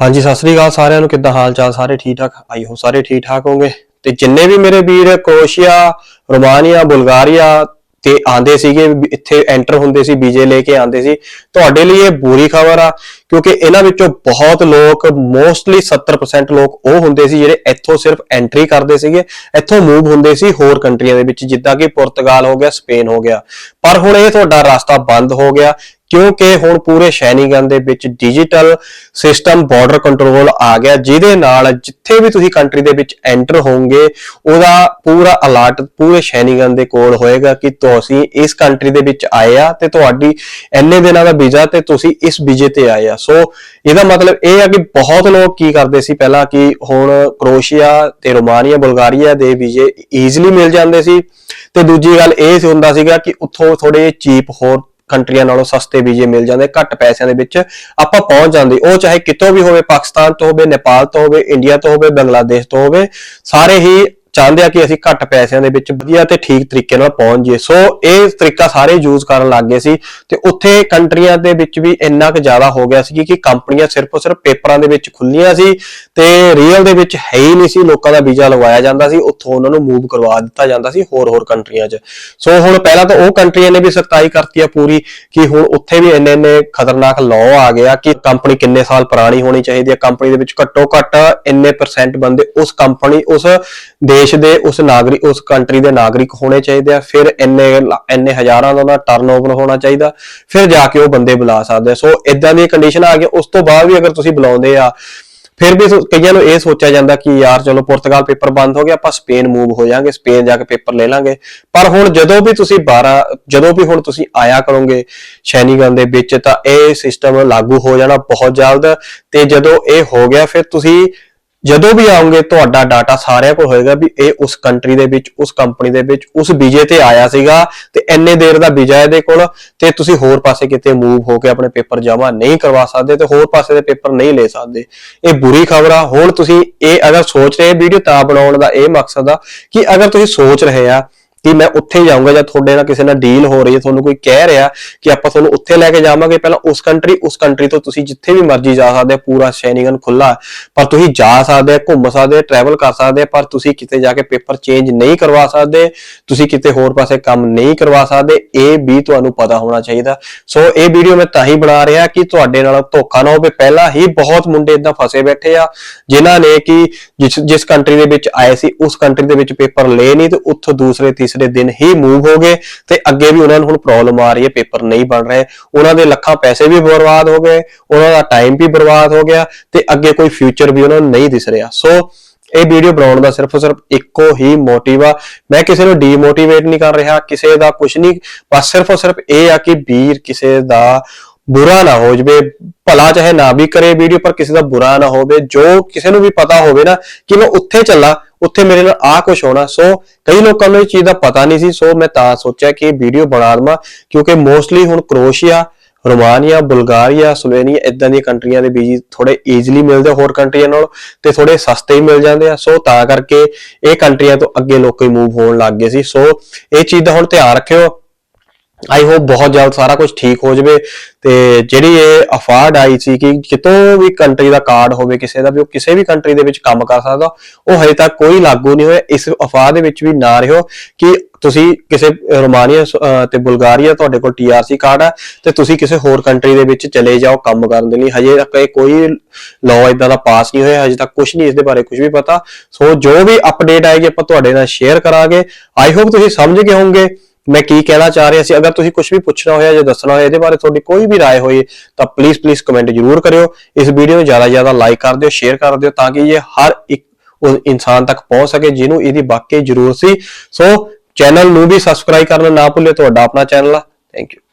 ਹਾਂਜੀ, ਸਤਿ ਸ੍ਰੀ ਅਕਾਲ ਸਾਰਿਆਂ ਨੂੰ। ਕਿੱਦਾਂ ਹਾਲ ਚਾਲ ਸਾਰੇ ਠੀਕ ਠਾਕ ਆਈ ਹੋ ਸਾਰੇ ਠੀਕ ਠਾਕ ਹੋਗੇ ਤੇ ਜਿੰਨੇ ਵੀ ਮੇਰੇ ਵੀਰ ਕ੍ਰੋਏਸ਼ੀਆ ਰੋਮਾਨੀਆ, ਬੁਲਗਾਰੀਆ ਤੇ ਆਂਦੇ ਸੀਗੇ ਇੱਥੇ ਐਂਟਰ ਹੁੰਦੇ ਸੀ ਵੀਜ਼ੇ ਲੈ ਕੇ ਆਂਦੇ ਸੀ, ਤੁਹਾਡੇ ਲਈ ਇਹ ਬੁਰੀ ਖਬਰ ਆ, ਕਿਉਂਕਿ ਇਹਨਾਂ ਵਿੱਚੋਂ ਬਹੁਤ ਲੋਕ ਮੋਸਟਲੀ 70% ਲੋਕ ਉਹ ਹੁੰਦੇ ਸੀ ਜਿਹੜੇ ਇੱਥੋਂ ਸਿਰਫ ਐਂਟਰੀ ਕਰਦੇ ਸੀਗੇ, ਇੱਥੋਂ ਮੂਵ ਹੁੰਦੇ ਸੀ ਹੋਰ ਕੰਟਰੀਆਂ ਦੇ ਵਿੱਚ, ਜਿੱਦਾਂ ਕਿ ਪੁਰਤਗਾਲ ਹੋ ਗਿਆ, ਸਪੇਨ ਹੋ ਗਿਆ। ਪਰ ਹੁਣ ਇਹ ਤੁਹਾਡਾ ਰਸਤਾ ਬੰਦ ਹੋ ਗਿਆ। ਕਿਉਂਕਿ ਹੁਣ ਪੂਰੇ ਸ਼ੈਨੀਗਨ ਦੇ ਵਿੱਚ ਡਿਜੀਟਲ ਸਿਸਟਮ ਬਾਰਡਰ ਕੰਟਰੋਲ ਆ ਗਿਆ, ਜਿਹਦੇ ਨਾਲ ਜਿੱਥੇ ਵੀ ਤੁਸੀਂ ਕੰਟਰੀ ਦੇ ਵਿੱਚ ਐਂਟਰ ਹੋਵੋਗੇ, ਉਹਦਾ ਪੂਰਾ ਅਲਰਟ ਪੂਰੇ ਸ਼ੈਨੀਗਨ ਦੇ ਕੋਲ ਹੋਏਗਾ ਕਿ ਤੁਸੀਂ ਇਸ ਕੰਟਰੀ ਦੇ ਵਿੱਚ ਆਏ ਆ ਤੇ ਤੁਹਾਡੀ ਇੰਨੇ ਦਿਨਾਂ ਦਾ ਵੀਜ਼ਾ ਤੇ ਤੁਸੀਂ ਇਸ ਵੀਜ਼ੇ ਤੇ ਆਏ ਆ। ਸੋ ਇਹਦਾ ਮਤਲਬ ਇਹ ਆ ਕਿ ਬਹੁਤ ਲੋਕ ਕੀ ਕਰਦੇ ਸੀ ਪਹਿਲਾਂ ਕਿ ਹੁਣ ਕਰੋਸ਼ੀਆ ਤੇ ਰੋਮਾਨੀਆ ਬੁਲਗਾਰੀਆ ਦੇ ਵੀਜ਼ੇ ਈਜ਼ੀਲੀ ਮਿਲ ਜਾਂਦੇ ਸੀ ਤੇ ਦੂਜੀ ਗੱਲ ਇਹ ਹੁੰਦਾ ਸੀਗਾ ਕਿ ਉੱਥੋਂ ਥੋੜੇ ਚੀਪ ਹੋਰ ਕੰਟਰੀਆਂ ਨਾਲੋਂ ਸਸਤੇ ਵੀਜ਼ੇ ਮਿਲ ਜਾਂਦੇ, ਘੱਟ ਪੈਸਿਆਂ ਦੇ ਵਿੱਚ ਆਪਾਂ ਪਹੁੰਚ ਜਾਂਦੇ। ਉਹ ਚਾਹੇ ਕਿਤੋਂ ਵੀ ਹੋਵੇ ਪਾਕਿਸਤਾਨ ਤੋਂ ਹੋਵੇ, ਨੇਪਾਲ ਤੋਂ ਹੋਵੇ, ਇੰਡੀਆ ਤੋਂ ਹੋਵੇ, ਬੰਗਲਾਦੇਸ਼ ਤੋਂ ਹੋਵੇ, ਸਾਰੇ ਹੀ ਚਾਹੁੰਦੇ ਆ ਕਿ ਅਸੀਂ ਘੱਟ ਪੈਸਿਆਂ ਦੇ ਵਿੱਚ ਵਧੀਆ ਤੇ ਠੀਕ ਤਰੀਕੇ ਨਾਲ ਪਹੁੰਚ ਜਾਈਏ। ਸੋ ਇਹ ਤਰੀਕਾ ਸਾਰੇ ਯੂਜ਼ ਕਰਨ ਲੱਗ ਗਏ ਸੀ ਤੇ ਉੱਥੇ ਕੰਟਰੀਆਂ ਦੇ ਵਿੱਚ ਵੀ ਇੰਨਾ ਕੁ ਜ਼ਿਆਦਾ ਹੋ ਗਿਆ ਸੀ ਕਿ ਕੰਪਨੀਆਂ ਸਿਰਫ ਸਿਰਫ ਪੇਪਰਾਂ ਦੇ ਵਿੱਚ ਖੁੱਲੀਆਂ ਸੀ ਤੇ ਰੀਅਲ ਦੇ ਵਿੱਚ ਹੈ ਹੀ ਨਹੀਂ ਸੀ, ਲੋਕਾਂ ਦਾ ਵੀਜ਼ਾ ਲਗਵਾਇਆ ਜਾਂਦਾ ਸੀ, ਉੱਥੋਂ ਉਹਨਾਂ ਨੂੰ ਮੂਵ ਕਰਵਾ ਦਿੱਤਾ ਜਾਂਦਾ ਸੀ ਹੋਰ ਹੋਰ ਕੰਟਰੀਆਂ 'ਚ। ਸੋ ਹੁਣ ਪਹਿਲਾਂ ਤਾਂ ਉਹ ਕੰਟਰੀਆਂ ਨੇ ਵੀ ਸਖਤਾਈ ਕਰਤੀ ਆ ਪੂਰੀ ਕਿ ਹੁਣ ਉੱਥੇ ਵੀ ਇੰਨੇ ਇੰਨੇ ਖਤਰਨਾਕ ਲਾਅ ਆ ਗਿਆ ਕਿ ਕੰਪਨੀ ਕਿੰਨੇ ਸਾਲ ਪੁਰਾਣੀ ਹੋਣੀ ਚਾਹੀਦੀ ਹੈ ਕੰਪਨੀ ਦੇ ਵਿੱਚ ਘੱਟੋ ਘੱਟ ਇੰਨੇ ਪਰਸੈਂਟ ਬੰਦੇ ਉਸ ਕੰਪਨੀ, ਉਸ ਦੇਸ਼ ਦੇ ਉਸ ਨਾਗਰਿਕ ਉਸ ਕੰਟਰੀ ਦੇ ਨਾਗਰਿਕ ਹੋਣੇ ਚਾਹੀਦੇ ਆ, ਫਿਰ ਇੰਨੇ ਇੰਨੇ ਹਜ਼ਾਰਾਂ ਦਾ ਉਹਦਾ ਟਰਨਓਵਰ ਹੋਣਾ ਚਾਹੀਦਾ, ਫਿਰ ਜਾ ਕੇ ਉਹ ਬੰਦੇ ਬੁਲਾ ਸਕਦੇ ਆ। ਸੋ ਇਦਾਂ ਦੀ ਕੰਡੀਸ਼ਨ ਆ ਗਈ, ਉਸ ਤੋਂ ਬਾਅਦ ਵੀ ਅਗਰ ਤੁਸੀਂ ਬੁਲਾਉਂਦੇ ਆ, ਫਿਰ ਵੀ ਕਈਆਂ ਨੂੰ ਇਹ ਸੋਚਿਆ ਜਾਂਦਾ ਕਿ ਯਾਰ ਚਲੋ ਪੁਰਤਗਾਲ ਪੇਪਰ ਬੰਦ ਹੋ ਗਿਆ, ਆਪਾਂ ਸਪੇਨ ਮੂਵ ਹੋ ਜਾਾਂਗੇ, ਸਪੇਨ ਜਾ ਕੇ ਪੇਪਰ ਲੈ ਲਾਂਗੇ। ਪਰ ਹੁਣ ਜਦੋਂ ਵੀ ਤੁਸੀਂ 12 ਜਦੋਂ ਵੀ ਹੁਣ ਤੁਸੀਂ ਆਇਆ ਕਰੋਗੇ ਸ਼ੈਨੀਗਨ ਦੇ ਵਿੱਚ, ਤਾਂ ਇਹ ਸਿਸਟਮ ਲਾਗੂ ਹੋ ਜਾਣਾ ਬਹੁਤ ਜਲਦ ਤੇ ਜਦੋਂ ਇਹ ਹੋ ਗਿਆ, ਫਿਰ ਤੁਸੀਂ ਜਦੋਂ ਵੀ ਆਉਂਗੇ, ਤੁਹਾਡਾ ਡਾਟਾ ਸਾਰਿਆਂ ਕੋਲ ਹੋਏਗਾ ਵੀ ਇਹ ਉਸ ਕੰਟਰੀ ਦੇ ਵਿੱਚ, ਉਸ ਕੰਪਨੀ ਦੇ ਵਿੱਚ, ਉਸ ਵੀਜ਼ੇ ਤੇ ਆਇਆ ਸੀਗਾ ਤੇ ਇੰਨੇ ਦੇਰ ਦਾ ਵੀਜ਼ਾ ਇਹਦੇ ਕੋਲ ਤੇ ਤੁਸੀਂ ਹੋਰ ਪਾਸੇ ਕਿਤੇ ਮੂਵ ਹੋ ਕੇ ਆਪਣੇ ਪੇਪਰ ਜਮ੍ਹਾਂ ਨਹੀਂ ਕਰਵਾ ਸਕਦੇ ਤੇ ਹੋਰ ਪਾਸੇ ਦੇ ਪੇਪਰ ਨਹੀਂ ਲੈ ਸਕਦੇ। ਇਹ ਬੁਰੀ ਖਬਰ ਆ। ਹੁਣ ਤੁਸੀਂ ਇਹ ਅਗਰ ਸੋਚ ਰਹੇ ਵੀਡੀਓ ਤਾਂ ਬਣਾਉਣ ਦਾ ਇਹ ਮਕਸਦ ਆ ਕਿ ਅਗਰ ਤੁਸੀਂ ਸੋਚ ਰਹੇ ਆ ਕਿ ਮੈਂ ਉੱਥੇ ਜਾਊਂਗਾ ਜਾਂ ਤੁਹਾਡੇ ਨਾਲ ਕਿਸੇ ਨਾਲ ਡੀਲ ਹੋ ਰਹੀ ਹੈ, ਤੁਹਾਨੂੰ ਕੋਈ ਕਹਿ ਰਿਹਾ ਕਿ ਆਪਾਂ ਤੁਹਾਨੂੰ ਉੱਥੇ ਲੈ ਕੇ ਜਾਵਾਂਗੇ, ਪਹਿਲਾਂ ਉਸ ਕੰਟਰੀ ਉਸ ਕੰਟਰੀ ਤੋਂ ਤੁਸੀਂ ਜਿੱਥੇ ਵੀ ਮਰਜ਼ੀ ਜਾ ਸਕਦੇ ਹੋ, ਪੂਰਾ ਸ਼ੈਨਿੰਗਨ ਖੁੱਲਾ ਪਰ ਤੁਸੀਂ ਜਾ ਸਕਦੇ ਹੋ, ਘੁੰਮ ਸਕਦੇ ਹੋ ਟਰੈਵਲ ਕਰ ਸਕਦੇ ਹੋ, ਪਰ ਤੁਸੀਂ ਕਿਤੇ ਜਾ ਕੇ ਪੇਪਰ ਚੇਂਜ ਨਹੀਂ ਕਰਵਾ ਸਕਦੇ, ਤੁਸੀਂ ਕਿਤੇ ਹੋਰ ਪਾਸੇ ਕੰਮ ਨਹੀਂ ਕਰਵਾ ਸਕਦੇ, ਇਹ ਵੀ ਤੁਹਾਨੂੰ ਪਤਾ ਹੋਣਾ ਚਾਹੀਦਾ। ਸੋ ਇਹ ਵੀਡੀਓ ਮੈਂ ਤਾਂ ਹੀ ਬਣਾ ਰਿਹਾ ਕਿ ਤੁਹਾਡੇ ਨਾਲ ਧੋਖਾ ਨਾ ਹੋਵੇ, ਪਹਿਲਾਂ ਹੀ ਬਹੁਤ ਮੁੰਡੇ ਇਦਾਂ ਫਸੇ ਬੈਠੇ ਆ, ਜਿਨ੍ਹਾਂ ਨੇ ਕਿ ਜਿਸ ਜਿਸ ਕੰਟਰੀ ਦੇ ਵਿੱਚ ਆਏ ਸੀ, ਉਸ ਕੰਟਰੀ ਦੇ ਵਿੱਚ ਪੇਪਰ ਲਏ ਨਹੀਂ, ਤੇ ਉੱਥੋਂ ਦੂਸਰੇ ਤੀਸਰੇ ਦਿਨ ਹੀ ਮੂਵ ਹੋ ਗਏ ਤੇ ਅੱਗੇ ਵੀ ਉਹਨਾਂ ਨੂੰ ਹੁਣ ਪ੍ਰੋਬਲਮ ਆ ਰਹੀ ਹੈ ਪੇਪਰ ਨਹੀਂ ਬਣ ਰਹੇ। ਉਹਨਾਂ ਦੇ ਲੱਖਾਂ ਪੈਸੇ ਵੀ ਬਰਬਾਦ ਹੋ ਗਏ, ਉਹਨਾਂ ਦਾ ਟਾਈਮ ਵੀ ਬਰਬਾਦ ਹੋ ਗਿਆ ਤੇ ਅੱਗੇ ਕੋਈ ਫਿਊਚਰ ਵੀ ਉਹਨਾਂ ਨੂੰ ਨਹੀਂ ਦਿਸ ਰਿਹਾ। ਸੋ ਇਹ ਵੀਡੀਓ ਬਣਾਉਣ ਦਾ ਸਿਰਫ ਸਿਰਫ ਇੱਕੋ ਹੀ ਮੋਟਿਵ ਆ। ਮੈਂ ਕਿਸੇ ਨੂੰ ਡੀਮੋਟੀਵੇਟ ਨਹੀਂ ਕਰ ਰਿਹਾ, ਕਿਸੇ ਦਾ ਕੁਝ ਨਹੀਂ, ਬਸ ਸਿਰਫ ਔਰ ਸਿਰਫ ਇਹ ਆ ਕਿ ਵੀਰ ਕਿਸੇ ਦਾ ਬੁਰਾ ਨਾ ਹੋ ਜਵੇ, ਭਲਾ ਚਾਹੇ ਨਾ ਵੀ ਕਰੇ ਵੀਡੀਓ ਪਰ ਕਿਸੇ ਦਾ ਬੁਰਾ ਨਾ ਹੋਵੇ, ਜੋ ਕਿਸੇ ਨੂੰ ਵੀ ਪਤਾ ਹੋਵੇ ਨਾ ਕਿ ਮੈਂ ਉੱਥੇ ਚੱਲਾਂ ਉੱਥੇ ਮੇਰੇ ਨਾਲ ਆ ਕੁਝ ਹੋਣਾ। ਸੋ ਕਈ ਲੋਕਾਂ ਨੂੰ ਇਹ ਚੀਜ਼ ਦਾ ਪਤਾ ਨਹੀਂ ਸੀ। ਸੋ ਮੈਂ ਤਾਂ ਸੋਚਿਆ ਕਿ ਇਹ ਵੀਡੀਓ ਬਣਾ ਲਵਾਂ, ਕਿਉਂਕਿ ਮੋਸਟਲੀ ਹੁਣ ਕਰੋਸ਼ੀਆ, ਰੋਮਾਨੀਆ, ਬੁਲਗਾਰੀਆ, ਸਲੋਵੇਨੀਆ ਇਦਾਂ ਦੀਆਂ ਕੰਟਰੀਆਂ ਦੇ ਵੀਜ਼ੇ ਥੋੜੇ ਈਜ਼ੀਲੀ ਮਿਲਦੇ ਆ ਹੋਰ ਕੰਟਰੀਆਂ ਨਾਲ ਤੇ ਥੋੜੇ ਸਸਤੇ ਹੀ ਮਿਲ ਜਾਂਦੇ ਆ। ਸੋ ਤਾਂ ਕਰਕੇ ਇਹ ਕੰਟਰੀਆਂ ਤੋਂ ਅੱਗੇ ਲੋਕੀ ਮੂਵ ਹੋਣ ਲੱਗ ਗਏ ਸੀ। ਸੋ ਇਹ ਚੀਜ਼ ਦਾ ਹੁਣ ਧਿਆਨ ਰੱਖਿਓ। ਆਈ ਹੋਪ ਬਹੁਤ ਜਲਦ ਸਾਰਾ ਕੁਝ ਠੀਕ ਹੋ ਜਾਵੇ ਤੇ ਜਿਹੜੀ ਇਹ ਅਫਾਰਡ ਆਈ ਸੀ ਕਿ ਕਿਤੋਂ ਵੀ ਕੰਟਰੀ ਦਾ ਕਾਰਡ ਹੋਵੇ ਕਿਸੇ ਦਾ ਵੀ, ਉਹ ਕਿਸੇ ਵੀ ਕੰਟਰੀ ਦੇ ਵਿੱਚ ਕੰਮ ਕਰ ਸਕਦਾ, ਉਹ ਹਜੇ ਤੱਕ ਕੋਈ ਲਾਗੂ ਨਹੀਂ ਹੋਇਆ। ਇਸ ਅਫਵਾਹ ਦੇ ਵਿੱਚ ਵੀ ਨਾ ਰਹੋ ਕਿ ਤੁਸੀਂ ਕਿਸੇ ਰੋਮਾਨੀਆ ਸ- ਤੇ ਬੁਲਗਾਰੀਆ ਤੁਹਾਡੇ ਕੋਲ ਟੀਆਰਸੀ ਕਾਰਡ ਹੈ ਤੇ ਤੁਸੀਂ ਕਿਸੇ ਹੋਰ ਕੰਟਰੀ ਦੇ ਵਿੱਚ ਚਲੇ ਜਾਓ ਕੰਮ ਕਰਨ ਦੇ ਲਈ। ਹਜੇ ਤੱਕ ਇਹ ਕੋਈ ਲਾਅ ਇਦਾਂ ਦਾ ਪਾਸ ਨਹੀਂ ਹੋਇਆ, ਹਜੇ ਤੱਕ ਕੁਝ ਨਹੀਂ ਇਸ ਦੇ ਬਾਰੇ ਕੁਝ ਵੀ ਪਤਾ। ਸੋ ਜੋ ਵੀ ਅਪਡੇਟ ਆਏਗੀ ਆਪਾਂ ਤੁਹਾਡੇ ਨਾਲ ਸ਼ੇਅਰ ਕਰਾਂਗੇ। ਆਈ ਹੋਪ ਤੁਸੀਂ ਸਮਝ ਗਏ ਹੋਵੋਗੇ। ਮੈਂ ਕੀ ਕਹਿਣਾ ਚਾਹ ਰਿਹਾ ਸੀ ਅਗਰ ਤੁਸੀਂ ਕੁਝ ਵੀ ਪੁੱਛਣਾ ਹੋਇਆ ਜਾਂ ਦੱਸਣਾ ਹੋਇਆ ਇਹਦੇ ਬਾਰੇ ਤੁਹਾਡੀ ਕੋਈ ਵੀ رائے ਹੋਈ ਤਾਂ ਪਲੀਜ਼ ਪਲੀਜ਼ ਕਮੈਂਟ ਜ਼ਰੂਰ ਕਰਿਓ ਇਸ ਵੀਡੀਓ ਨੂੰ ਜ਼ਿਆਦਾ ਜ਼ਿਆਦਾ ਲਾਈਕ ਕਰ ਦਿਓ ਸ਼ੇਅਰ ਕਰ ਦਿਓ ਤਾਂ ਕਿ ਇਹ ਹਰ ਇੱਕ ਉਹ ਇਨਸਾਨ ਤੱਕ ਪਹੁੰਚ ਸਕੇ ਜਿਹਨੂੰ ਇਹਦੀ ਵਾਕਈ ਜ਼ਰੂਰਤ ਸੀ ਸੋ ਚੈਨਲ ਨੂੰ ਵੀ ਸਬਸਕ੍ਰਾਈਬ ਕਰਨਾ ਨਾ ਭੁੱਲਿਓ ਤੁਹਾਡਾ ਆਪਣਾ ਚੈਨਲ ਆ ਥੈਂਕ ਯੂ